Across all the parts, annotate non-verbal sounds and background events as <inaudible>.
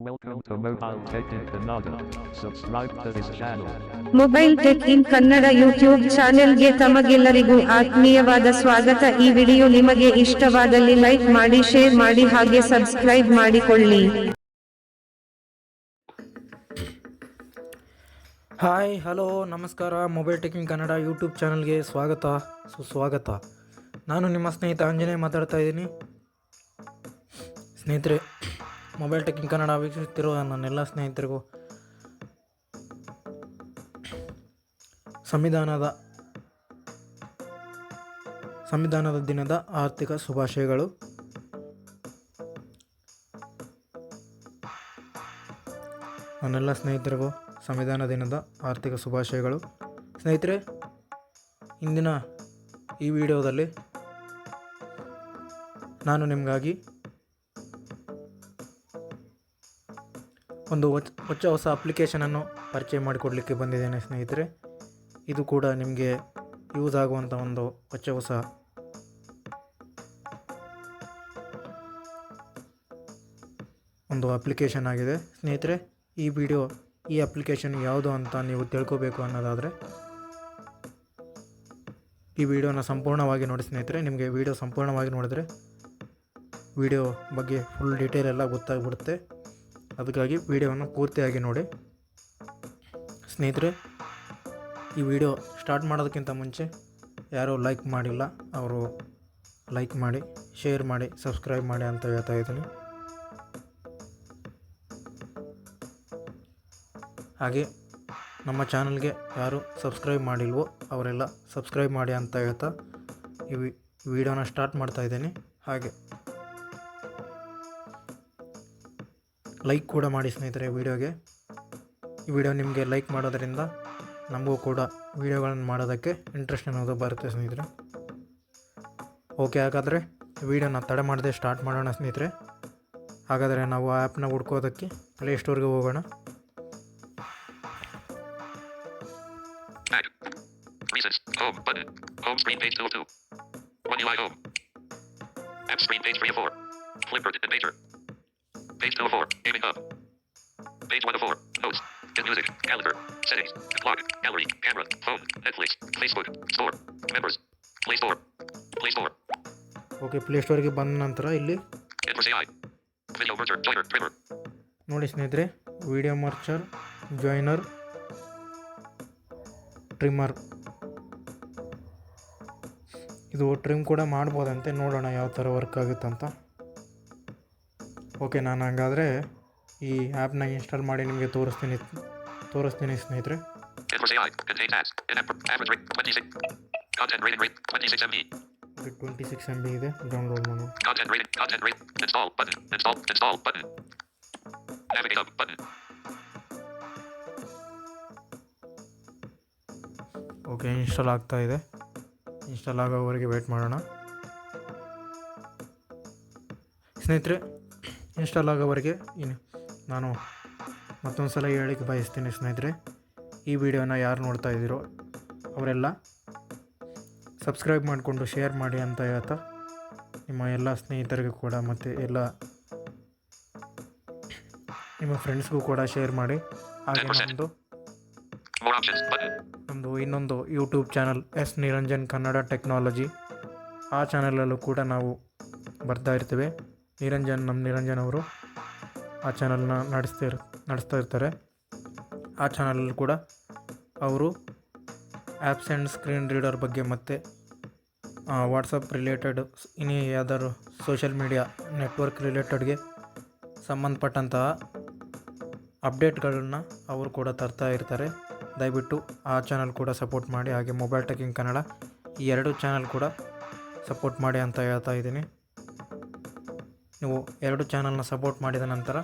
Welcome to Mobile Tech in Kannada. Subscribe to this channel. Mobile tech in Kannada YouTube ಚಾನೆಲ್ಗೆ ತಮಗೆಲ್ಲರಿಗೂ ಆತ್ಮೀಯವಾದ ಸ್ವಾಗತ. ಈ ವಿಡಿಯೋ ನಿಮಗೆ ಇಷ್ಟವಾದಲ್ಲಿ ಲೈಕ್ ಮಾಡಿ ಶೇರ್ ಮಾಡಿ ಹಾಗೆ ಸಬ್ಸ್ಕ್ರೈಬ್ ಮಾಡಿಕೊಳ್ಳಿ. ಹಾಯ್ ಹಲೋ ನಮಸ್ಕಾರ. Mobile tech in Kannada YouTube ಚಾನಲ್ಗೆ ಸ್ವಾಗತ. ಸುಸ್ವಾಗತ. ನಾನು ನಿಮ್ಮ ಸ್ನೇಹಿತ ಆಂಜನೇಯ ಮಾತಾಡ್ತಾ ಇದ್ದೀನಿ. ಸ್ನೇಹಿತರೆ ಮೊಬೈಲ್ ಟೆಕ್ಕಿಂಗ್ ಕನ್ನಡ ವೀಕ್ಷಿಸುತ್ತಿರುವ ನನ್ನೆಲ್ಲ ಸ್ನೇಹಿತರಿಗೂ ಸಂವಿಧಾನದ ಸಂವಿಧಾನದ ದಿನದ ಆರ್ಥಿಕ ಶುಭಾಶಯಗಳು. ನನ್ನೆಲ್ಲ ಸ್ನೇಹಿತರಿಗೂ ಸಂವಿಧಾನ ದಿನದ ಆರ್ಥಿಕ ಶುಭಾಶಯಗಳು. ಸ್ನೇಹಿತರೆ, ಇಂದಿನ ಈ ವಿಡಿಯೋದಲ್ಲಿ ನಾನು ನಿಮಗಾಗಿ ಒಂದು ಹೊಚ್ ಹೊಚ್ಚ ಹೊಸ ಅಪ್ಲಿಕೇಶನನ್ನು ಪರಿಚಯ ಮಾಡಿಕೊಡಲಿಕ್ಕೆ ಬಂದಿದ್ದೇನೆ ಸ್ನೇಹಿತರೆ. ಇದು ಕೂಡ ನಿಮಗೆ ಯೂಸ್ ಆಗುವಂಥ ಒಂದು ಹೊಚ್ಚ ಹೊಸ ಒಂದು ಅಪ್ಲಿಕೇಶನ್ ಆಗಿದೆ. ಸ್ನೇಹಿತರೆ, ಈ ವಿಡಿಯೋ ಈ ಅಪ್ಲಿಕೇಶನ್ ಯಾವುದು ಅಂತ ನೀವು ತಿಳ್ಕೋಬೇಕು ಅನ್ನೋದಾದರೆ, ಈ ವಿಡಿಯೋನ ಸಂಪೂರ್ಣವಾಗಿ ನೋಡಿ ಸ್ನೇಹಿತರೆ. ನಿಮಗೆ ವಿಡಿಯೋ ಸಂಪೂರ್ಣವಾಗಿ ನೋಡಿದ್ರೆ ವಿಡಿಯೋ ಬಗ್ಗೆ ಫುಲ್ ಡೀಟೇಲ್ ಎಲ್ಲ ಗೊತ್ತಾಗ್ಬಿಡುತ್ತೆ. ಅದಕ್ಕಾಗಿ ವಿಡಿಯೋವನ್ನು ಪೂರ್ತಿಯಾಗಿ ನೋಡಿ. ಸ್ನೇಹಿತರೆ, ಈ ವಿಡಿಯೋ ಸ್ಟಾರ್ಟ್ ಮಾಡೋದಕ್ಕಿಂತ ಮುಂಚೆ ಯಾರೂ ಲೈಕ್ ಮಾಡಿಲ್ಲ, ಅವರು ಲೈಕ್ ಮಾಡಿ, ಶೇರ್ ಮಾಡಿ, ಸಬ್ಸ್ಕ್ರೈಬ್ ಮಾಡಿ ಅಂತ ಹೇಳ್ತಾ ಇದ್ದೀನಿ. ಹಾಗೆ ನಮ್ಮ ಚಾನಲ್ಗೆ ಯಾರು ಸಬ್ಸ್ಕ್ರೈಬ್ ಮಾಡಿಲ್ವೋ, ಅವರೆಲ್ಲ ಸಬ್ಸ್ಕ್ರೈಬ್ ಮಾಡಿ ಅಂತ ಹೇಳ್ತಾ ಈ ವಿಡಿಯೋನ ಸ್ಟಾರ್ಟ್ ಮಾಡ್ತಾ ಇದ್ದೀನಿ. ಹಾಗೆ ಲೈಕ್ ಕೂಡ ಮಾಡಿ ಸ್ನೇಹಿತರೆ ವಿಡಿಯೋಗೆ ಈ ವಿಡಿಯೋ ನಿಮಗೆ ಲೈಕ್ ಮಾಡೋದರಿಂದ ನಮಗೂ ಕೂಡ ವಿಡಿಯೋಗಳನ್ನು ಮಾಡೋದಕ್ಕೆ ಇಂಟ್ರೆಸ್ಟ್ ಅನ್ನೋದು ಬರುತ್ತೆ ಸ್ನೇಹಿತರೆ ಓಕೆ, ಹಾಗಾದರೆ ವಿಡಿಯೋನ ತಡೆ ಮಾಡದೆ ಸ್ಟಾರ್ಟ್ ಮಾಡೋಣ ಸ್ನೇಹಿತರೆ ಹಾಗಾದರೆ ನಾವು ಆ್ಯಪ್ನ ಹುಡ್ಕೋದಕ್ಕೆ ಪ್ಲೇಸ್ಟೋರ್ಗೆ ಹೋಗೋಣ. Recents. Home button. Home screen page 2 of 2. ಪ್ಲೇಸ್ಟೋರ್ಗೆ ಬಂದ ನಂತರ ಇಲ್ಲಿ. ನೋಡಿ ಸ್ನೇಹಿತರೆ ವಿಡಿಯೋ ಮರ್ಚರ್ ಜಾಯ್ನರ್ ಟ್ರಿಮ್ಮರ್ ಇದು ಟ್ರಿಮ್ ಕೂಡ ಮಾಡ್ಬೋದಂತೆ ನೋಡೋಣ ಯಾವ ಥರ ವರ್ಕ್ ಆಗುತ್ತಂತ ಓಕೆ ನಾನು ಹಂಗಾದರೆ ಈ ಆ್ಯಪ್ನ ಇನ್ಸ್ಟಾಲ್ ಮಾಡಿ ನಿಮಗೆ ತೋರಿಸ್ತೀನಿ ತೋರಿಸ್ತೀನಿ ಸ್ನೇಹಿತರೆ Inverse AI. Contain task. In app. Average rate. 26. Content rating rate. 26 MB. Twenty six M B ಇದೆ ಡೌನ್ಲೋಡ್ ಮಾಡೋಣ Content rating. Content rate. Install button. Install. Install button. Navigate up button. Okay install ಆಗ್ತಾ ಇದೆ install ಆಗೋವರೆಗೆ wait ಮಾಡೋಣ ಸ್ನೇಹಿತರೆ install ಆಗೋವರೆಗೆ ಇನ್ನು ನಾನು ಮತ್ತೊಂದು ಸಲ ಹೇಳಿಕ್ಕೆ ಬಯಸ್ತೀನಿ ಸ್ನೇಹಿತರೆ ಈ ವಿಡಿಯೋನ ಯಾರು ನೋಡ್ತಾ ಇದ್ದೀರೋ ಅವರೆಲ್ಲ ಸಬ್ಸ್ಕ್ರೈಬ್ ಮಾಡಿಕೊಂಡು ಶೇರ್ ಮಾಡಿ ಅಂತ ಹೇಳ್ತಾ ನಿಮ್ಮ ಎಲ್ಲ ಸ್ನೇಹಿತರಿಗೂ ಕೂಡ ಮತ್ತು ಎಲ್ಲ ನಿಮ್ಮ ಫ್ರೆಂಡ್ಸ್ಗೂ ಕೂಡ ಶೇರ್ ಮಾಡಿ. ಹಾಗೆ 10%. ನಮ್ಮದು. ನಮ್ಮದು ಇನ್ನೊಂದು YouTube channel S Niranjan Kannada technology ಆ ಚಾನಲಲ್ಲೂ ಕೂಡ ನಾವು ಬರ್ತಾ ಇರ್ತೇವೆ. ನಿರಂಜನ್ ನಮ್ಮ ನಿರಂಜನ್ ಅವರು ಆ ಚಾನಲ್ನ ನಡೆಸ್ತಾ ಇರ್ ನಡೆಸ್ತಾ ಇರ್ತಾರೆ. ಆ ಚಾನಲಲ್ಲೂ ಕೂಡ ಅವರು ಆ್ಯಪ್ಸ್ ಆ್ಯಂಡ್ ಸ್ಕ್ರೀನ್ ರೀಡರ್ ಬಗ್ಗೆ ಮತ್ತು ವಾಟ್ಸಪ್ ರಿಲೇಟೆಡ್ ಇನ್ನೇ ಯಾವ್ದಾದ್ರು ಸೋಷಿಯಲ್ ಮೀಡಿಯಾ ನೆಟ್ವರ್ಕ್ ರಿಲೇಟೆಡ್ಗೆ ಸಂಬಂಧಪಟ್ಟಂತಹ ಅಪ್ಡೇಟ್ಗಳನ್ನು ಅವರು ಕೂಡ ತರ್ತಾ ಇರ್ತಾರೆ. ದಯವಿಟ್ಟು ಆ ಚಾನಲ್ ಕೂಡ ಸಪೋರ್ಟ್ ಮಾಡಿ. ಹಾಗೆ ಮೊಬೈಲ್ ಟೆಕಿಂಗ್ ಕನ್ನಡ ಈ ಎರಡು ಚಾನಲ್ ಕೂಡ ಸಪೋರ್ಟ್ ಮಾಡಿ ಅಂತ ಹೇಳ್ತಾ ಇದ್ದೀನಿ. ನೀವು ಎರಡು ಚಾನಲ್ನ ಸಪೋರ್ಟ್ ಮಾಡಿದ ನಂತರ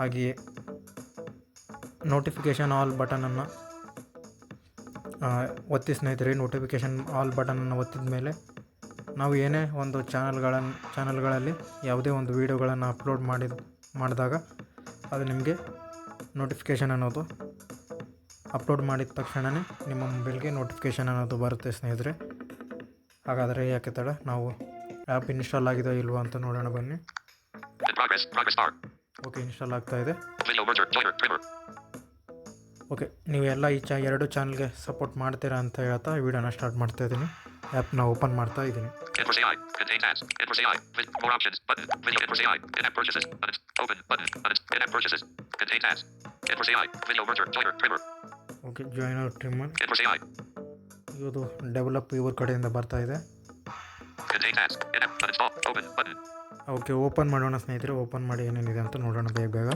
ಹಾಗೆಯೇ ನೋಟಿಫಿಕೇಷನ್ ಆಲ್ ಬಟನನ್ನು ಒತ್ತಿ ಸ್ನೇಹಿತರೆ ನೋಟಿಫಿಕೇಷನ್ ಆಲ್ ಬಟನನ್ನು ಒತ್ತಿದ ಮೇಲೆ ನಾವು ಏನೇ ಒಂದು ಚಾನಲ್ಗಳನ್ನು ಚಾನಲ್ಗಳಲ್ಲಿ ಯಾವುದೇ ಒಂದು ವೀಡಿಯೋಗಳನ್ನು ಅಪ್ಲೋಡ್ ಮಾಡಿದ ಮಾಡಿದಾಗ ಅದು ನಿಮಗೆ ನೋಟಿಫಿಕೇಷನ್ ಅನ್ನೋದು ಅಪ್ಲೋಡ್ ಮಾಡಿದ ತಕ್ಷಣವೇ ನಿಮ್ಮ ಮೊಬೈಲ್ಗೆ ನೋಟಿಫಿಕೇಷನ್ ಅನ್ನೋದು ಬರುತ್ತೆ ಸ್ನೇಹಿತರೆ. ಹಾಗಾದರೆ ಯಾಕೆ ತಡ ನಾವು ಆ್ಯಪ್ ಇನ್ಸ್ಟಾಲ್ ಆಗಿದೆ ಇಲ್ವೋ ಅಂತ ನೋಡೋಣ ಬನ್ನಿ. ಓಕೆ ಇನ್ಸ್ಟಾಲ್ ಆಗ್ತಾ ಇದೆ. ಓಕೆ ನೀವು ಈ ಚ ಎರಡು ಚಾನಲ್ಗೆ ಸಪೋರ್ಟ್ ಮಾಡ್ತೀರಾ ಅಂತ ಹೇಳ್ತಾ ವಿಡಿಯೋನ ಸ್ಟಾರ್ಟ್ ಮಾಡ್ತಾ ಇದ್ದೀನಿ. ಆ್ಯಪ್ನ ಓಪನ್ ಮಾಡ್ತಾ ಇದ್ದೀನಿ. ಓಕೆ ಜಾಯಿನ್ ಅವರ್ ಟ್ರಿಮ್ ಇವರು ಡೆವಲಪ್ ಇವ್ರ ಕಡೆಯಿಂದ ಬರ್ತಾ ಇದೆ. ಓಕೆ ಓಪನ್ ಮಾಡೋಣ ಸ್ನೇಹಿತರೆ ಓಪನ್ ಮಾಡಿ ಏನೇನಿದೆ ಅಂತ ನೋಡೋಣ ಬೇಗ ಬೇಗ.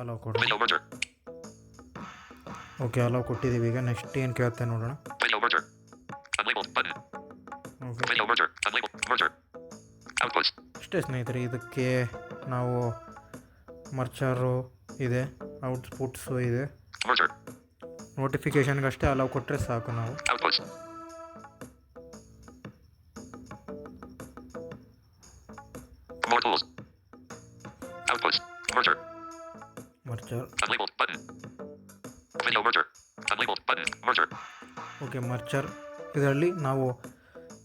ಅಲೋ ಕೊಡು. ಓಕೆ ಅಲೋ ಕೊಟ್ಟಿದ್ದೀವಿ. ಈಗ ನೆಕ್ಸ್ಟ್ ಏನು ಕೇಳುತ್ತೆ ನೋಡೋಣ. ಅಷ್ಟೇ ಸ್ನೇಹಿತರೆ ಇದಕ್ಕೆ ನಾವು ಮರ್ಚಾರು ಇದೆ ಔಟ್ಪುಟ್ಸು ಇದೆ. ನೋಟಿಫಿಕೇಷನ್ಗಷ್ಟೇ ಅಲೋ ಕೊಟ್ಟರೆ ಸಾಕು ನಾವು. ಮರ್ಚರ್ ಇದರಲ್ಲಿ ನಾವು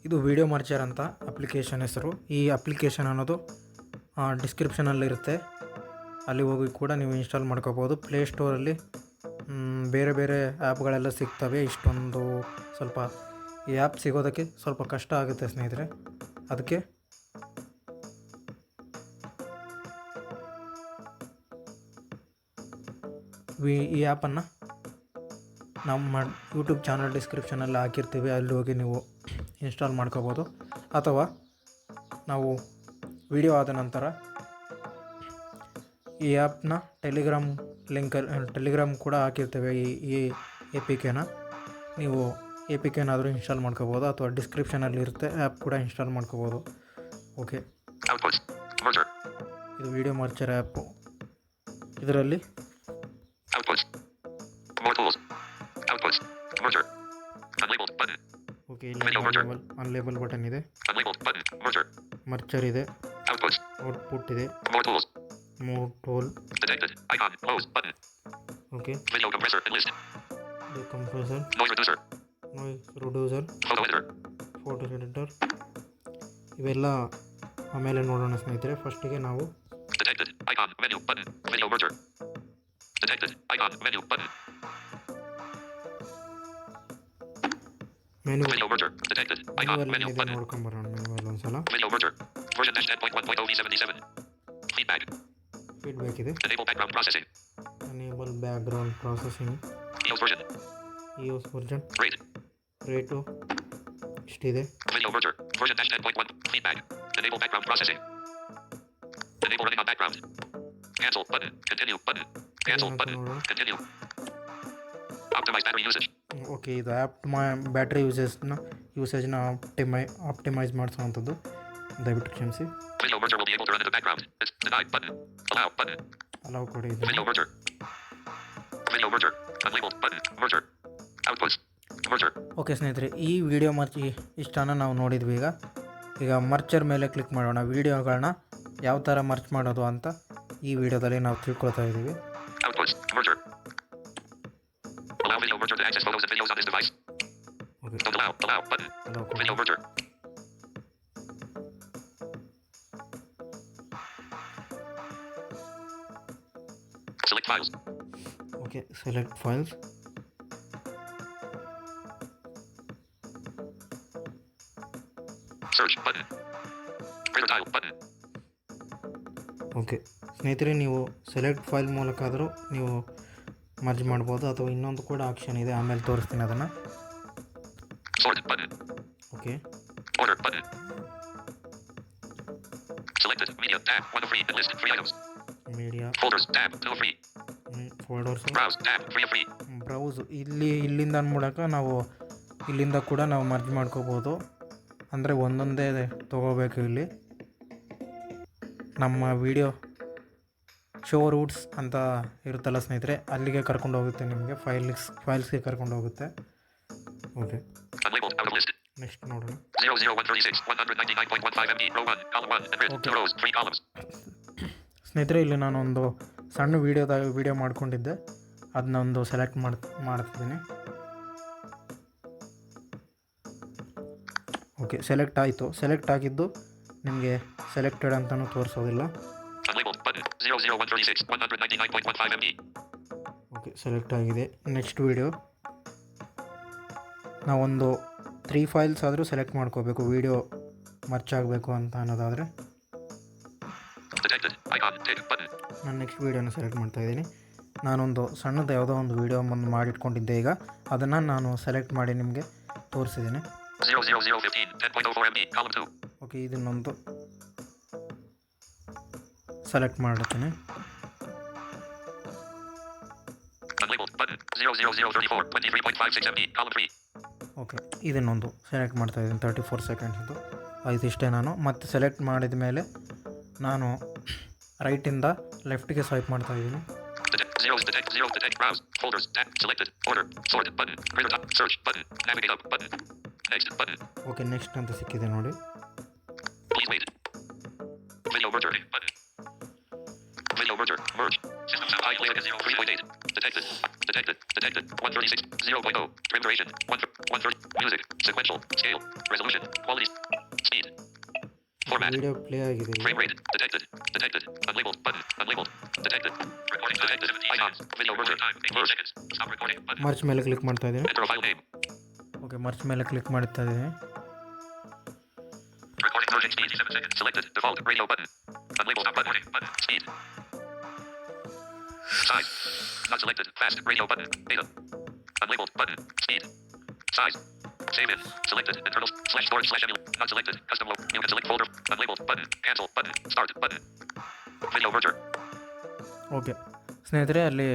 ಇದು ವಿಡಿಯೋ ಮಾರ್ಚರ್ ಅಂತ ಅಪ್ಲಿಕೇಶನ್ ಹೆಸರು. ಈ ಅಪ್ಲಿಕೇಶನ್ ಅನ್ನೋದು ಡಿಸ್ಕ್ರಿಪ್ಷನಲ್ಲಿರುತ್ತೆ ಅಲ್ಲಿ ಹೋಗಿ ಕೂಡ ನೀವು ಇನ್ಸ್ಟಾಲ್ ಮಾಡ್ಕೋಬೋದು. ಪ್ಲೇಸ್ಟೋರಲ್ಲಿ ಬೇರೆ ಬೇರೆ ಆ್ಯಪ್ಗಳೆಲ್ಲ ಸಿಗ್ತವೆ. ಇಷ್ಟೊಂದು ಸ್ವಲ್ಪ ಈ ಆ್ಯಪ್ ಸಿಗೋದಕ್ಕೆ ಸ್ವಲ್ಪ ಕಷ್ಟ ಆಗುತ್ತೆ ಸ್ನೇಹಿತರೆ. ಅದಕ್ಕೆ ವಿ ಈ ಆ್ಯಪನ್ನು ನಮ್ಮ ಯೂಟ್ಯೂಬ್ ಚಾನಲ್ ಡಿಸ್ಕ್ರಿಪ್ಷನಲ್ಲಿ ಹಾಕಿರ್ತೀವಿ ಅಲ್ಲಿ ಹೋಗಿ ನೀವು ಇನ್ಸ್ಟಾಲ್ ಮಾಡ್ಕೋಬೋದು. ಅಥವಾ ನಾವು ವಿಡಿಯೋ ಆದ ನಂತರ ಈ ಆ್ಯಪ್ನ ಟೆಲಿಗ್ರಾಮ್ ಲಿಂಕಲ್ಲಿ ಟೆಲಿಗ್ರಾಮ್ ಕೂಡ ಹಾಕಿರ್ತೇವೆ ಈ ಈ ಎ ಪಿ ಕೆನ ನೀವು ಎ ಪಿ ಕೆನಾದರೂ ಇನ್ಸ್ಟಾಲ್ ಮಾಡ್ಕೋಬೋದು ಅಥವಾ ಡಿಸ್ಕ್ರಿಪ್ಷನಲ್ಲಿ ಇರುತ್ತೆ ಆ್ಯಪ್ ಕೂಡ ಇನ್ಸ್ಟಾಲ್ ಮಾಡ್ಕೋಬೋದು. ಓಕೆ ಇದು ವಿಡಿಯೋ ಮಾರ್ಚರ್ ಆ್ಯಪು ಇದರಲ್ಲಿ ಓಕೆ. ಅನ್ಲೇಬಲ್ ಬಟನ್ ಇದೆ. ಮರ್ಚರ್ ಇದೆ ಔಟ್ಪುಟ್ ಇದೆ. Tool. Button. Okay. Compressor. Noise photo editor ಇವೆಲ್ಲ ಆಮೇಲೆ ನೋಡೋಣ ಸ್ನೇಹಿತರೆ ಫಸ್ಟಿಗೆ ನಾವು Detected. Icon. Menu. Button. Video merger. Detected. Icon. Menu. Button. Icon. ಮೆನುವಲ್ಲಿ Menu. ಇದೆ Button. ನೋಡ್ಕೊಂಬರೋಣ ಮೆನುವಲ್ಲಿ ಒಂದ್ಸಲ Video merger. Version dash 10.10 V77. Feedback. Feedback ಇದೆ Enable background processing. Enable background processing EOS version. E S version Rate. Rate ಇಷ್ಟಿದೆ Video merger. Version dash 10.1. Feedback. Enable background processing. Enable running on background. Cancel button. Continue button. Cancel ಏನಂತ button. ನೋಡೋಣ Continue. Okay ಇದು app ಮಾ battery ಯೂಸೇಜ್ನ ಯೂಸೇಜ್ನ ಆಪ್ಟಿಮೈ optimise ಮಾಡಿಸುವಂಥದ್ದು. ದಯವಿಟ್ಟು ಕ್ಷಮಿಸಿ. ಅಲೋ ಕೊಡಿ. ಓಕೆ ಸ್ನೇಹಿತರೆ ಈ ವಿಡಿಯೋ ಮತ್ತು ಇಷ್ಟನ್ನು ನಾವು ನೋಡಿದ್ವಿ ಈಗ. ಈಗ ಮರ್ಚರ್ ಮೇಲೆ ಕ್ಲಿಕ್ ಮಾಡೋಣ. ವಿಡಿಯೋಗಳನ್ನ ಯಾವ ಥರ ಮರ್ಚ್ ಮಾಡೋದು ಅಂತ ಈ ವಿಡಿಯೋದಲ್ಲಿ ನಾವು ತಿಳ್ಕೊಳ್ತಾ ಇದ್ದೀವಿ. Allow. Button. Allow Video merger. Select files. Okay, select files. Search button. Tile button. Okay ಸ್ನೇಹಿತರೆ ನೀವು ಸೆಲೆಕ್ಟ್ ಫೈಲ್ ಮೂಲಕ ಆದರೂ ನೀವು ಮರ್ಜ್ ಮಾಡ್ಬೋದು ಅಥವಾ ಇನ್ನೊಂದು ಕೂಡ ಆಪ್ಷನ್ ಇದೆ ಆಮೇಲೆ ತೋರಿಸ್ತೀನಿ ಅದನ್ನು. Okay Order button. Selected media tab. One of free. List free items. Media Folders tab. Two free free. Folders Browse tab. Free free. Browse ಇಲ್ಲಿ ಇಲ್ಲಿಂದ ಮೂಲಕ ನಾವು ಇಲ್ಲಿಂದ ಕೂಡ ನಾವು ಮರ್ಜ್ ಮಾಡ್ಕೋಬೋದು ಅಂದರೆ ಒಂದೊಂದೇ ತೊಗೋಬೇಕು ಇಲ್ಲಿ ನಮ್ಮ ವಿಡಿಯೋ ಶೋ ರೂಟ್ಸ್ ಅಂತ ಇರುತ್ತಲ್ಲ ಸ್ನೇಹಿತರೆ ಅಲ್ಲಿಗೆ ಕರ್ಕೊಂಡು ಹೋಗುತ್ತೆ ನಿಮಗೆ ಫೈಲ್ಸ್ ಫೈಲ್ಸ್ಗೆ ಕರ್ಕೊಂಡು ಹೋಗುತ್ತೆ ಓಕೆ ನೆಕ್ಸ್ಟ್ ನೋಡೋಣ 00136. 199.15 MB. Row 1. Column 1. And grid. Okay. Two rows. Three columns. <clears throat> ಸ್ನೇಹಿತರೆ ಇಲ್ಲಿ ನಾನೊಂದು ಸಣ್ಣ ವಿಡಿಯೋದ ವೀಡಿಯೋ ಮಾಡ್ಕೊಂಡಿದ್ದೆ ಅದನ್ನ ಒಂದು ಸೆಲೆಕ್ಟ್ ಮಾಡ್ ಮಾಡ್ತಿದ್ದೀನಿ ಓಕೆ ಸೆಲೆಕ್ಟ್ ಆಯಿತು ಸೆಲೆಕ್ಟ್ ಆಗಿದ್ದು ನಿಮಗೆ ಸೆಲೆಕ್ಟೆಡ್ ಅಂತಲೂ ತೋರಿಸೋದಿಲ್ಲ Unlabeled button. 00136 199.15 MB. Okay select ಆಗಿದೆ ನೆಕ್ಸ್ಟ್ ವೀಡಿಯೋ ನಾವೊಂದು ತ್ರೀ ಫೈಲ್ಸ್ ಆದರೂ ಸೆಲೆಕ್ಟ್ ಮಾಡ್ಕೋಬೇಕು ವೀಡಿಯೋ ಮರ್ಚ್ ಆಗಬೇಕು ಅಂತ ಅನ್ನೋದಾದರೆ. ನಾನು ನೆಕ್ಸ್ಟ್ ವೀಡಿಯೋನ ಸೆಲೆಕ್ಟ್ ಮಾಡ್ತಾ ಇದ್ದೀನಿ ನಾನೊಂದು ಸಣ್ಣದು ಯಾವುದೋ ಒಂದು ವೀಡಿಯೋ ಒಂದು ಮಾಡಿಟ್ಕೊಂಡಿದ್ದೆ ಈಗ ಅದನ್ನು ನಾನು ಸೆಲೆಕ್ಟ್ ಮಾಡಿ ನಿಮಗೆ ತೋರಿಸಿದ್ದೀನಿ 00015. 10.04 MB. Column 2. ಓಕೆ ಇದನ್ನೊಂದು ಸೆಲೆಕ್ಟ್ ಮಾಡುತ್ತೇನೆ Unlabeled button. 00034. 23.56 MB. Column 3. Okay ಇದನ್ನೊಂದು ಸೆಲೆಕ್ಟ್ ಮಾಡ್ತಾ ಇದ್ದೀನಿ ತರ್ಟಿ ಫೋರ್ ಸೆಕೆಂಡ್ ಇದು ಐದು ಇಷ್ಟೇ ನಾನು. ಮತ್ತು ಸೆಲೆಕ್ಟ್ ಮಾಡಿದ ಮೇಲೆ ನಾನು ರೈಟಿಂದ ಲೆಫ್ಟಿಗೆ ಸ್ವೈಪ್ ಮಾಡ್ತಾ ಇದ್ದೀನಿ. ಓಕೆ ನೆಕ್ಸ್ಟ್ ಅಂತ ಸಿಕ್ಕಿದೆ ನೋಡಿ. ಬೈಲ್ Please wait. Video merger. Button. Video merger. Merge. System sound isolated at 3.8. Detected. Detected. Detected. 136. 0.0. Trim duration. 1 130. Music. Sequential. Scale. Resolution. Quality. Speed. Format. Video play ಆಗಿದೆ ಈಗ. Frame rate. Detected. Detected. Unlabeled. Button. Unlabeled. Detected. Recording detected. Icons. Video merger. Merge. seconds. Stop recording. Button. ಮರ್ಚ್ ಮೇಲೆ click ಮಾಡ್ತಾ ಇದ್ದೀನಿ Enter a file name. Okay merge ಮೇಲೆ click ಮಾಡ್ತಾ ಇದ್ದೀನಿ Recording merging speed. 7 seconds. Selected. Default. Radio button. Unlabeled. Stop button. Button. Speed. Size. Not selected. Fast. Radio button. Data. Unlabeled. Button. Speed. Size. Save in. Selected. Internal. Slash storage slash emulator. Not selected. Custom load. Can select folder. Unlabeled. Button. Cancel. Button. Start. Button. Video merger. Okay ಸ್ನೇಹಿತರೆ ಅಲ್ಲಿ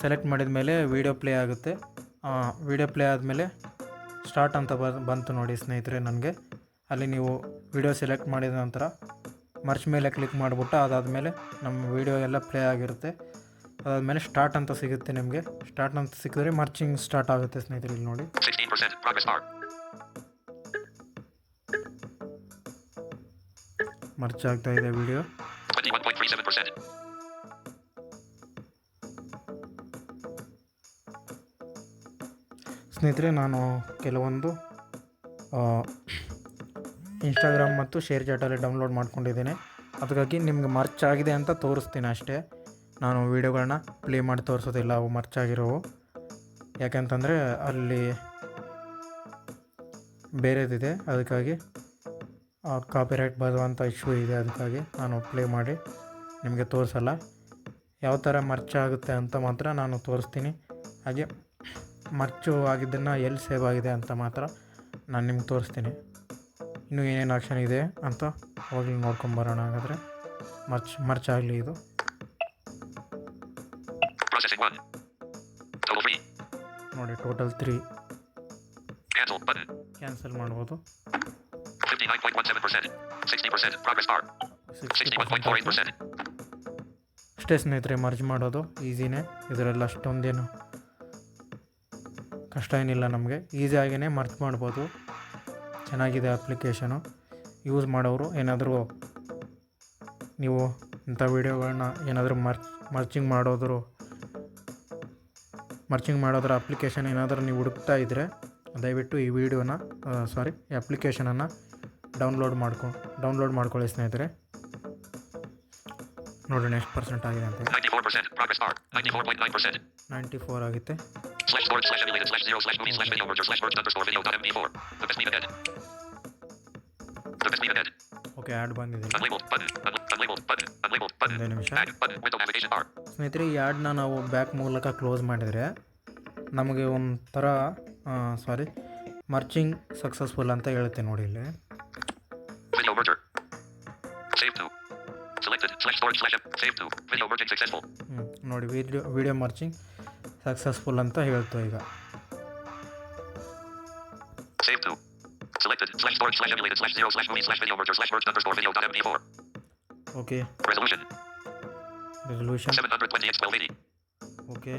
select ಮಾಡಿದ ಮೇಲೆ video play ಆಗುತ್ತೆ video play ಆದಮೇಲೆ start ಅಂತ ಬಂತು ನೋಡಿ ಸ್ನೇಹಿತರೆ ನನಗೆ ಅಲ್ಲಿ ನೀವು ವಿಡಿಯೋ ಸೆಲೆಕ್ಟ್ ಮಾಡಿದ ನಂತರ ಮರ್ಚ್ ಮೇಲೆ ಕ್ಲಿಕ್ ಮಾಡಿಬಿಟ್ಟು ಅದಾದಮೇಲೆ ನಮ್ಮ ವೀಡಿಯೋ ಎಲ್ಲ ಪ್ಲೇ ಆಗಿರುತ್ತೆ ಅದಾದಮೇಲೆ ಸ್ಟಾರ್ಟ್ ಅಂತ ಸಿಗುತ್ತೆ ನಿಮಗೆ ಸ್ಟಾರ್ಟ್ ಅಂತ ಸಿಕ್ಕಿದ್ರೆ ಮರ್ಚಿಂಗ್ ಸ್ಟಾರ್ಟ್ ಆಗುತ್ತೆ ಸ್ನೇಹಿತರೆ ಇಲ್ಲಿ ನೋಡಿ 16%. Progress bar. ಮರ್ಚ್ ಆಗ್ತಾ ಇದೆ ವಿಡಿಯೋ ಸ್ನೇಹಿತರೆ ನಾನು ಕೆಲವೊಂದು ಇನ್ಸ್ಟಾಗ್ರಾಮ್ ಮತ್ತು ಶೇರ್ ಚಾಟಲ್ಲಿ ಡೌನ್ಲೋಡ್ ಮಾಡ್ಕೊಂಡಿದ್ದೀನಿ. ಅದಕ್ಕಾಗಿ ನಿಮ್ಗೆ ಮರ್ಚ್ ಆಗಿದೆ ಅಂತ ತೋರಿಸ್ತೀನಿ ಅಷ್ಟೇ. ನಾನು ವೀಡಿಯೋಗಳನ್ನ ಪ್ಲೇ ಮಾಡಿ ತೋರಿಸೋದಿಲ್ಲ, ಅವು ಮರ್ಚ್ ಆಗಿರೋವು. ಯಾಕೆಂತಂದರೆ ಅಲ್ಲಿ ಬೇರೆದಿದೆ, ಅದಕ್ಕಾಗಿ ಕಾಪಿರೈಟ್ ಬರುವಂಥ ಇಶ್ಯೂ ಇದೆ, ಅದಕ್ಕಾಗಿ ನಾನು ಪ್ಲೇ ಮಾಡಿ ನಿಮಗೆ ತೋರಿಸಲ್ಲ. ಯಾವ ಥರ ಮರ್ಚ್ ಆಗುತ್ತೆ ಅಂತ ಮಾತ್ರ ನಾನು ತೋರಿಸ್ತೀನಿ. ಹಾಗೆ ಮರ್ಚು ಆಗಿದ್ದನ್ನು ಎಲ್ಲಿ ಸೇವ್ ಆಗಿದೆ ಅಂತ ಮಾತ್ರ ನಾನು ನಿಮ್ಗೆ ತೋರಿಸ್ತೀನಿ. ಇನ್ನೂ ಏನೇನು ಆಕ್ಷನ್ ಇದೆ ಅಂತ ಹೋಗಿ ನೋಡ್ಕೊಂಬರೋಣ ಹಾಗಾದರೆ ಮರ್ಚ್ ಮರ್ಚ್ ಆಗಲಿ ಇದು Processing 1. ನೋಡಿ ಟೋಟಲ್ ತ್ರೀ. ಕ್ಯಾನ್ಸಲ್ ಮಾಡ್ಬೋದು 59.17%. 60%. Progress bar. Sixty percent 61.48%. ಅಷ್ಟೇ ಸ್ನೇಹಿತರೆ ಮರ್ಜ್ ಮಾಡೋದು ಈಸಿನೇ ಇದರಲ್ಲಿ ಅಷ್ಟೊಂದೇನು ಕಷ್ಟ ಏನಿಲ್ಲ ನಮಗೆ ಈಸಿಯಾಗಿಯೇ ಮರ್ಜ್ ಮಾಡ್ಬೋದು ಚೆನ್ನಾಗಿದೆ ಅಪ್ಲಿಕೇಶನು ಯೂಸ್ ಮಾಡೋರು ಏನಾದರೂ ನೀವು ಇಂಥ ವೀಡಿಯೋಗಳನ್ನ ಏನಾದರೂ ಮರ್ಚ್ ಮರ್ಚಿಂಗ್ ಮಾಡೋದ್ರು ಮರ್ಚಿಂಗ್ ಮಾಡೋದ್ರ ಅಪ್ಲಿಕೇಶನ್ ಏನಾದರೂ ನೀವು ಹುಡುಕ್ತಾ ಇದ್ದರೆ ದಯವಿಟ್ಟು ಈ ವಿಡಿಯೋನ ಸಾರಿ ಈ ಅಪ್ಲಿಕೇಶನನ್ನು ಡೌನ್ಲೋಡ್ ಮಾಡ್ಕೊ ಡೌನ್ಲೋಡ್ ಮಾಡ್ಕೊಳ್ಳಿ ಸ್ನೇಹಿತರೆ ನೋಡೋಣ ಎಷ್ಟು ಪರ್ಸೆಂಟ್ ಆಗಿದೆ ಅಂತ 94%. Progress bar. 94.9%. ನೈಂಟಿ ಫೋರ್ ಆಗುತ್ತೆ Slash board slash emulated slash zero slash movie slash video merger slash merge underscore video dot mp4. The best meme ahead. The best meme ahead. Okay ad ಬಂದಿದೆ Unlabeled button. Unlabeled button. Unlabeled button. ಒಂದೇ ನಿಮಿಷ button. Window navigation bar. ಸ್ನೇಹಿತರೆ ಈ ಆ್ಯಡ್ನ ನಾವು back ಮೂಲಕ close ಮಾಡಿದರೆ ನಮಗೆ ಒಂಥರ ಸಾರಿ ಮರ್ಚಿಂಗ್ ಸಕ್ಸಸ್ಫುಲ್ ಅಂತ ಹೇಳುತ್ತೆ ನೋಡಿ ಇಲ್ಲಿ Video merger. Save to. Selected slash storage slash em- save to. Video merging successful. ಹ್ಞೂ ನೋಡಿ ವಿಡಿಯೋ ವಿಡಿಯೋ ಮರ್ಚಿಂಗ್ ಸಕ್ಸಸ್ಫುಲ್ ಅಂತ ಹೇಳ್ತೋ ಈಗ. Selected flexword flexibility 0/0/0/0/video/flexword/video.mp4 okay very good okay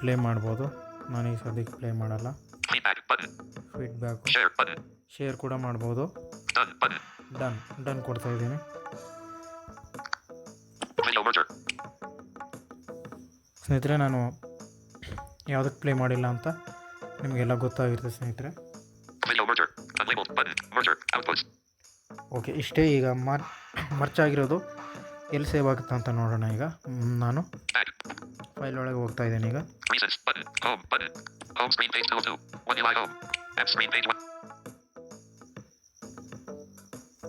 play ಮಾಡ್ಬೋದು. ನಾನು ಈ ಸಾರಿ ಪ್ಲೇ ಮಾಡಲ್ಲ. ಫೀಡ್ಬ್ಯಾಕ್ ಶೇರ್ ಕೂಡ ಮಾಡ್ಬೋದು. ಡನ್ ಡನ್ ಕೊಡ್ತಾ ಇದ್ದೀನಿ. ಸ್ನೇಹಿತರೆ ನಾನು ಯಾವುದಕ್ಕೆ ಪ್ಲೇ ಮಾಡಿಲ್ಲ ಅಂತ ನಿಮಗೆಲ್ಲ ಗೊತ್ತಾಗಿರುತ್ತೆ ಸ್ನೇಹಿತರೆ. ಓಕೆ ಇಷ್ಟೇ ಈಗ ಮರ್ ಮರ್ಚಾಗಿರೋದು ಎಲ್ಲಿ ಸೇವ್ ಆಗುತ್ತೆ ಅಂತ ನೋಡೋಣ ಈಗ. ನಾನು. ಫೈಲ್ ಒಳಗೆ ಹೋಗ್ತಾ ಇದ್ದೀನಿ ಈಗ. Home button. Home screen page 202. One UI home. App screen page 1.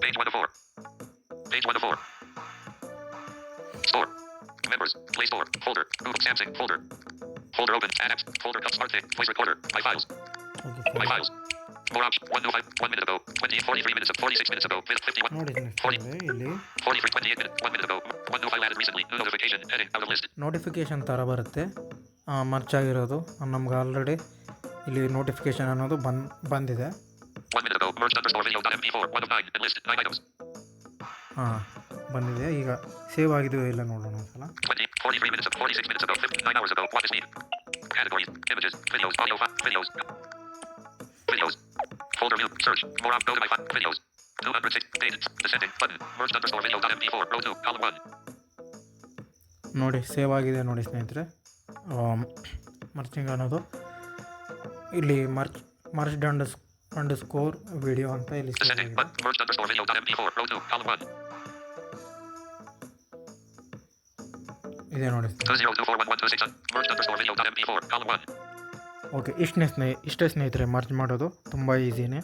Page 1 of 4. Page 1 of 4. Store. Members. Play Store. Folder. Google Samsung. Folder. Folder open. Add apps. Folder. Cut smart thing. Voice recorder. My files. Okay My files. More options. One new five. One minute ago. 20, 43 minutes of 46 minutes ago. 51. ನೋಡಿ ಸ್ನೇಹಿತರೆ ಇಲ್ಲಿ 43, 28 minutes. One minute ago. One new file added recently. New notification. Heading. Out of list. Notification ಥರ ಬರುತ್ತೆ ಮರ್ಚ್ ಆಗಿರೋದು. ನಮ್ಗೆ already ಇಲ್ಲಿ notification ಅನ್ನೋದು ಬಂದ್, ಬಂದಿದೆ. ಹಾಂ, ಬಂದಿದೆ. ಈಗ ಸೇವ್ ಆಗಿದೆ ಇಲ್ಲ ನೋಡೋಣ ಒಂದ್ಸಲ. ನೋಡಿ ಸೇವ್ ಆಗಿದೆ ನೋಡಿ ಸ್ನೇಹಿತರೆ. ಮರ್ಚಿಂಗ್ ಅನ್ನೋದು. ಇಲ್ಲಿ ಮರ್ಚ್ ಮರ್ಚ್ ಡಂಡ್ ಅಂಡ್ ಸ್ಕೋರ್ ವಿಡಿಯೋ ಅಂತ ಇಲ್ಲಿ ಇದೆ. ನೋಡಿ ಓಕೆ ಇಷ್ಟನೇ ಸ್ನೇಹ ಇಷ್ಟೇ ಸ್ನೇಹಿತರೆ ಮರ್ಚ್ ಮಾಡೋದು ತುಂಬ ಈಸಿನೇ.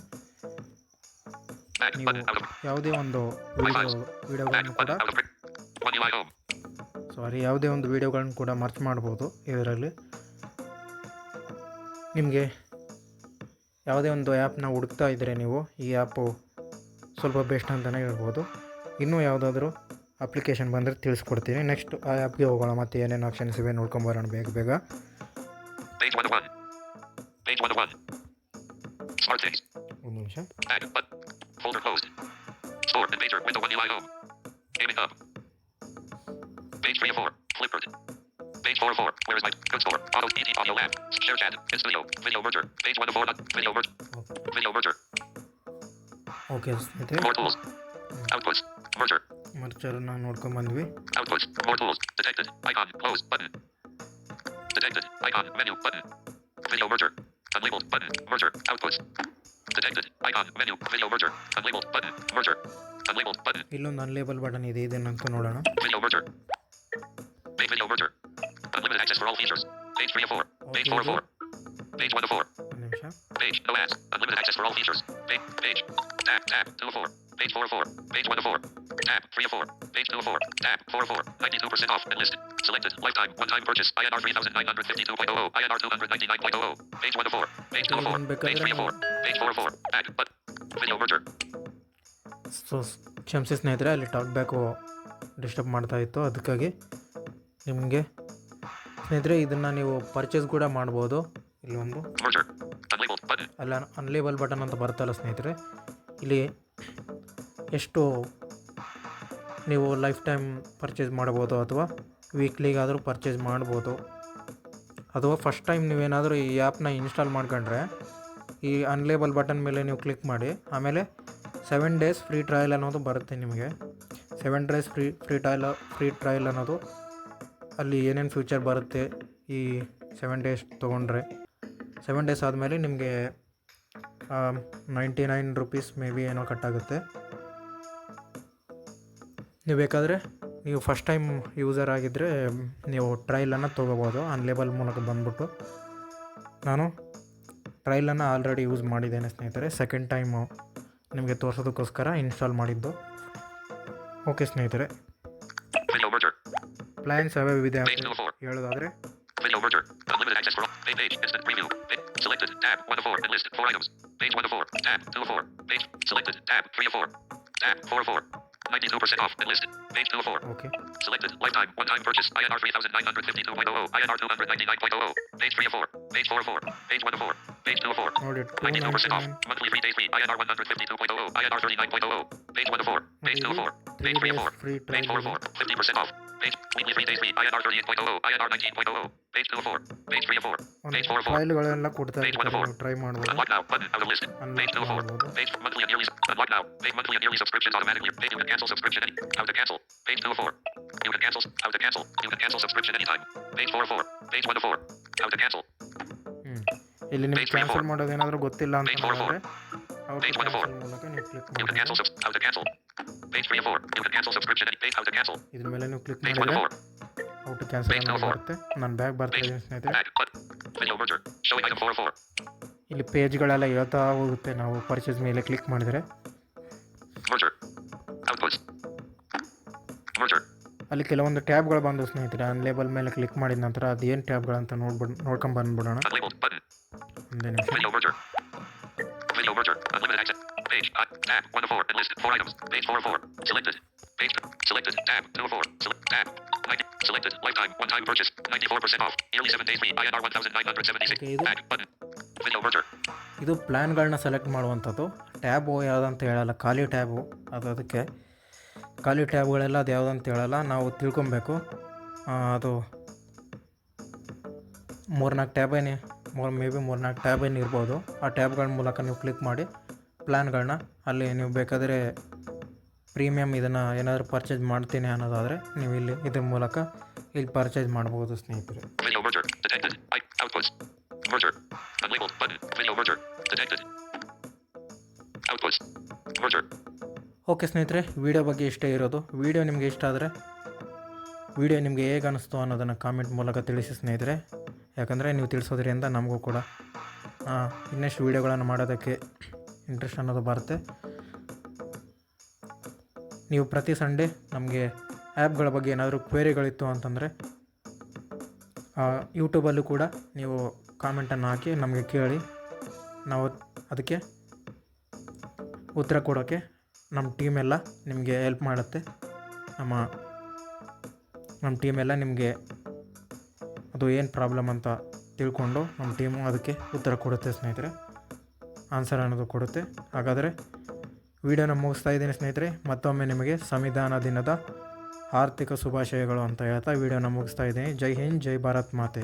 ನೀವು ಯಾವುದೇ ಒಂದು ವಿಡಿಯೋ ವಿಡಿಯೋಗಳನ್ನು ಕೂಡ ಸಾರಿ ಯಾವುದೇ ಒಂದು ವಿಡಿಯೋಗಳನ್ನು ಕೂಡ ಮರ್ಚ್ ಮಾಡ್ಬೋದು ಇದರಲ್ಲಿ. ನಿಮಗೆ ಯಾವುದೇ ಒಂದು ಆ್ಯಪ್ನ ಹುಡುಕ್ತಾ ಇದ್ದರೆ ನೀವು ಈ ಆ್ಯಪು ಸ್ವಲ್ಪ ಬೆಸ್ಟ್ ಅಂತಲೇ ಹೇಳ್ಬೋದು. ಇನ್ನೂ ಯಾವುದಾದ್ರೂ ಅಪ್ಲಿಕೇಶನ್ ಬಂದರೆ ತಿಳಿಸ್ಕೊಡ್ತೀನಿ. ನೆಕ್ಸ್ಟ್ ಆ ಆ್ಯಪ್ಗೆ ಹೋಗೋಣ ಮತ್ತು ಏನೇನು ಆಪ್ಷನ್ಸ್ ಇವೆ ನೋಡ್ಕೊಂಬರೋಣ ಬೇಗ ಬೇಗ. ಒಂದು 1 Page three of four. Flipboard. Page four of four. Where is my good store? Auto ET audio lab. Share chat. It's video. Video merger. Page one of four. Video merger. Video merger. Okay ಸ್ನೇಹಿತರೆ More tools. Outputs. Merger. ಮರ್ಚರನ್ನ ನೋಡ್ಕೊಂಬಂದ್ವಿ Outputs. More tools. Detected. Icon. Close. Button. Detected. Icon. Menu. Button. Video merger. Unlabeled. Button. Merger. Outputs. Detected. Icon. Menu. Video merger. Unlabeled. Button. Merger. Unlabeled. Button. ಇಲ್ಲೊಂದು ಅನ್ಲೇಬಲ್ button ಇದೆ ಇದನ್ನಂತೂ ನೋಡೋಣ Video merger. Page video merger. Unlimited access for all features. Page 3 of 4. Page 4 of 4. Page 1 of 4. ಒಂದು ನಿಮಿಷ Page no ads. Unlimited access for all features. Page. Page. Tab. Tab. 2 of 4. Page 4 of 4. Page 1 of 4. Tab. 3 of 4. Page 2 of 4. Tab. 4 of 4. 92% off and listed. Selected. Lifetime. One time purchase. INR 3952.00. INR 299.00. Page 1 of 4. Page 2 of 4. Page 3 of 4. Page 4 of 4. Back. But. Video merger. So ಕ್ಷಮಿಸಿ ಸ್ನೇಹಿತರೆ ಅಲ್ಲಿ talk back disturb ಮಾಡ್ತಾ ಇತ್ತು ಅದಕ್ಕಾಗಿ ನಿಮಗೆ? ಸ್ನೇಹಿತರೆ, ಇದನ್ನು ನೀವು ಪರ್ಚೇಸ್ ಕೂಡ ಮಾಡ್ಬೋದು. ಇಲ್ಲಿ ಒಂದು. ಅಲ್ಲ ಅನ್ಲೇಬಲ್ ಬಟನ್ ಅಂತ ಬರುತ್ತಲ್ಲ ಸ್ನೇಹಿತರೆ. ಇಲ್ಲಿ ಎಷ್ಟು ನೀವು ಲೈಫ್ ಟೈಮ್ ಪರ್ಚೇಸ್ ಮಾಡ್ಬೋದು ಅಥವಾ ವೀಕ್ಲಿಗಾದರೂ ಪರ್ಚೇಸ್ ಮಾಡ್ಬೋದು. ಅಥವಾ ಫಸ್ಟ್ ಟೈಮ್ ನೀವೇನಾದರೂ ಈ ಆ್ಯಪ್ನ ಇನ್ಸ್ಟಾಲ್ ಮಾಡ್ಕೊಂಡ್ರೆ, ಈ ಅನ್ಲೇಬಲ್ ಬಟನ್ ಮೇಲೆ ನೀವು ಕ್ಲಿಕ್ ಮಾಡಿ, ಆಮೇಲೆ ಸೆವೆನ್ ಡೇಸ್ ಫ್ರೀ ಟ್ರಯಲ್ ಅನ್ನೋದು ಬರುತ್ತೆ ನಿಮಗೆ. Seven days free free trial free trial ಅನ್ನೋದು ಅಲ್ಲಿ ಏನೇನು ಫ್ಯೂಚರ್ ಬರುತ್ತೆ ಈ ಸೆವೆನ್ ಡೇಸ್ ತೊಗೊಂಡ್ರೆ. ಸೆವೆನ್ ಡೇಸ್ ಆದಮೇಲೆ ನಿಮಗೆ ninety nine rupees may be ಏನೋ ಕಟ್ಟಾಗುತ್ತೆ ನೀವು ಬೇಕಾದರೆ ನೀವು ಫಸ್ಟ್ ಟೈಮ್ ಯೂಸರ್ ಆಗಿದ್ದರೆ ನೀವು ಟ್ರೈಲನ್ನು ತೊಗೋಬೋದು. ಅನ್ಲೇಬಲ್ ಮೂಲಕ ಬಂದ್ಬಿಟ್ಟು. ನಾನು ಟ್ರೈಲನ್ನು ಆಲ್ರೆಡಿ ಯೂಸ್ ಮಾಡಿದ್ದೇನೆ ಸ್ನೇಹಿತರೆ. ಸೆಕೆಂಡ್ ಟೈಮು ನಿಮಗೆ ತೋರಿಸೋದಕ್ಕೋಸ್ಕರ ಇನ್ಸ್ಟಾಲ್ ಮಾಡಿದ್ದು. ಓಕೆ ಸ್ನೇಹಿತರೆ. ಪ್ಲ್ಯಾನ್ಸ್ ಯಾವ್ಯಾವಿದೆ Page 2 ಅಂತ of 4. ಹೇಳೋದಾದರೆ Video merger. Unlimited access for all. Page, page. Instant preview. Page. Selected. Tab. 1 of 4. And list. 4 items. Page 1 of 4. Tab. 2 of 4. Page. Selected. Tab. 3 of 4. Tab. 4 of 4. 92% off. And listed. Page 2 of 4. Okay Selected. Lifetime. One time purchase. INR 3952.00. INR 299.00. Page 3 of 4. Page 4 of 4. Page 1 of 4. Page 2 of 4. ನೋಡಿ two 92% off. Ninety Monthly free days free. INR 152.00. INR 39.00. Page 1 of 4. Page 2 of 4. Page 3 of 4. Free Page 4 of trial 4. 50% off. Page, weekly free day 3, INR 38.00, INR 19.00, page 2 of 4, page 3 of 4, ಒಂದು page 4 of 4. ಫೈಲ್ಗಳೆಲ್ಲ ಕೊಡ್ತಾ Page one ಇರ್ತಾರೆ of ನೀವು try ಮಾಡ್ಬೋದು Unlock now, button, out of list. Unlock Page 2 of 4, ಮಾಡ್ಬೋದು. page monthly and yearly, unlock now, page monthly and yearly subscriptions automatically, page you can cancel subscription any, how to cancel, page 2 of 4. You can cancel, how to cancel, you can cancel subscription anytime, page 4 of 4, page 1 of 4, how to cancel, ಹ್ಞೂ ಇಲ್ಲಿ ನಿಮ್ಗೆ Page three of cancel four. ಮಾಡೋದೇನಾದರೂ ಗೊತ್ತಿಲ್ಲ ಅಂತ Page four of four. ಹೇಳಿದ್ರೆ out Page one of four. Cancel ಮೂಲಕ ನೀವು click you can cancel, ಮಾಡಿ page ಇದರ ಮೇಲೆ ನೀವು ಕ್ಲಿಕ್ ಮಾಡಿ page 4 how to cancel page 4 ನನ್ನ ಸ್ನೇಹಿತರೆ. ಇಲ್ಲಿ ಪೇಜ್ ಗಳೆಲ್ಲ ಹೇಳ್ತಾ ಹೋಗುತ್ತೆ. ನಾವು ಪರ್ಚೇಸ್ ಮೇಲೆ ಕ್ಲಿಕ್ ಮಾಡಿದರೆ. ಅಲ್ಲಿ ಕೆಲವೊಂದು ಟ್ಯಾಬ್ಗಳು ಬಂದವು ಸ್ನೇಹಿತರೆ ಅನ್ ಲೇಬಲ್ ಮೇಲೆ ಕ್ಲಿಕ್ ಮಾಡಿದ ನಂತರ ಅದೇನು ಟ್ಯಾಬ್ಗಳು ಅಂತ ನೋಡ್ಬಿಡ್ ನೋಡ್ಕೊಂಡ್ ಬಂದ್ಬಿಡೋಣ. ಒಂದೇ ನಿಮಿಷ. Page. Uh, tab. One of 4. Enlisted. Four items. Page four of four. Selected. Page. Selected. Tab. Two of four. Select. Tab. 90. Selected. Lifetime. One time purchase. 94% off. Nearly seven days free. INR 1976. Okay, Add Back. Button. Video merger. ಇದು ಪ್ಲ್ಯಾನ್ಗಳನ್ನ select ಮಾಡುವಂಥದ್ದು tab ಯಾವುದಂತ ಹೇಳಲ್ಲ ಖಾಲಿ tab ಅದು ಅದಕ್ಕೆ ಖಾಲಿ ಟ್ಯಾಬ್ಗಳೆಲ್ಲ ಅದು ಯಾವುದಂತ ಹೇಳಲ್ಲ ನಾವು ತಿಳ್ಕೊಬೇಕು ಅದು ಮೂರ್ನಾಲ್ಕು ಟ್ಯಾಬೇನೆ ಮೂರು ಮೇ ಬಿ ಮೂರ್ನಾಲ್ಕು ಟ್ಯಾಬೇನು ಇರ್ಬೋದು ಆ ಟ್ಯಾಬ್ಗಳ ಮೂಲಕ ನೀವು ಕ್ಲಿಕ್ ಮಾಡಿ ಪ್ಲ್ಯಾನ್ಗಳನ್ನ ಅಲ್ಲಿ ನೀವು ಬೇಕಾದರೆ ಪ್ರೀಮಿಯಮ್ ಇದನ್ನು ಏನಾದರೂ ಪರ್ಚೇಸ್ ಮಾಡ್ತೀನಿ ಅನ್ನೋದಾದರೆ ನೀವು ಇಲ್ಲಿ ಇದ್ರ ಮೂಲಕ ಇಲ್ಲಿ ಪರ್ಚೇಸ್ ಮಾಡ್ಬೋದು ಸ್ನೇಹಿತರೆ. ಓಕೆ ಸ್ನೇಹಿತರೆ ವಿಡಿಯೋ ಬಗ್ಗೆ ಇಷ್ಟ ಇರೋದು. ವಿಡಿಯೋ ನಿಮಗೆ ಇಷ್ಟ ಆದರೆ ವಿಡಿಯೋ ನಿಮಗೆ ಹೇಗೆ ಅನ್ನಿಸ್ತು ಅನ್ನೋದನ್ನು ಕಾಮೆಂಟ್ ಮೂಲಕ ತಿಳಿಸಿ ಸ್ನೇಹಿತರೆ. ಯಾಕಂದರೆ ನೀವು ತಿಳಿಸೋದ್ರಿಂದ ನಮಗೂ ಕೂಡ ಇನ್ನಷ್ಟು ವೀಡಿಯೋಗಳನ್ನು ಮಾಡೋದಕ್ಕೆ ಇಂಟ್ರೆಸ್ಟ್ ಅನ್ನೋದು ಬರುತ್ತೆ. ನೀವು ಪ್ರತಿ ಸಂಡೇ ನಮಗೆ ಆ್ಯಪ್ಗಳ ಬಗ್ಗೆ ಏನಾದರೂ ಕ್ವೇರಿಗಳಿತ್ತು ಅಂತಂದರೆ ಯೂಟ್ಯೂಬಲ್ಲೂ ಕೂಡ ನೀವು ಕಾಮೆಂಟನ್ನು ಹಾಕಿ ನಮಗೆ ಕೇಳಿ. ನಾವು ಅದಕ್ಕೆ ಉತ್ತರ ಕೊಡೋಕ್ಕೆ ನಮ್ಮ ಟೀಮ್ ಎಲ್ಲ ನಿಮಗೆ ಹೆಲ್ಪ್ ಮಾಡುತ್ತೆ. ನಮ್ಮ ನಮ್ಮ ಟೀಮ್ ಎಲ್ಲ ನಿಮಗೆ ಅದು ಏನು ಪ್ರಾಬ್ಲಮ್ ಅಂತ ತಿಳ್ಕೊಂಡು ನಮ್ಮ ಟೀಮು ಅದಕ್ಕೆ ಉತ್ತರ ಕೊಡುತ್ತೆ ಸ್ನೇಹಿತರೆ. ಆನ್ಸರ್ ಅನ್ನೋದು ಕೊಡುತ್ತೆ. ಹಾಗಾದರೆ ವಿಡಿಯೋನ ಮುಗಿಸ್ತಾ ಇದ್ದೀನಿ ಸ್ನೇಹಿತರೆ, ಮತ್ತೊಮ್ಮೆ ನಿಮಗೆ ಸಂವಿಧಾನ ದಿನದ ಆರ್ಥಿಕ ಶುಭಾಶಯಗಳು ಅಂತ ಹೇಳ್ತಾ ವಿಡಿಯೋನ ಮುಗಿಸ್ತಾ ಇದ್ದೀನಿ. ಜೈ ಹಿಂದ್, ಜೈ ಭಾರತ್ ಮಾತೆ.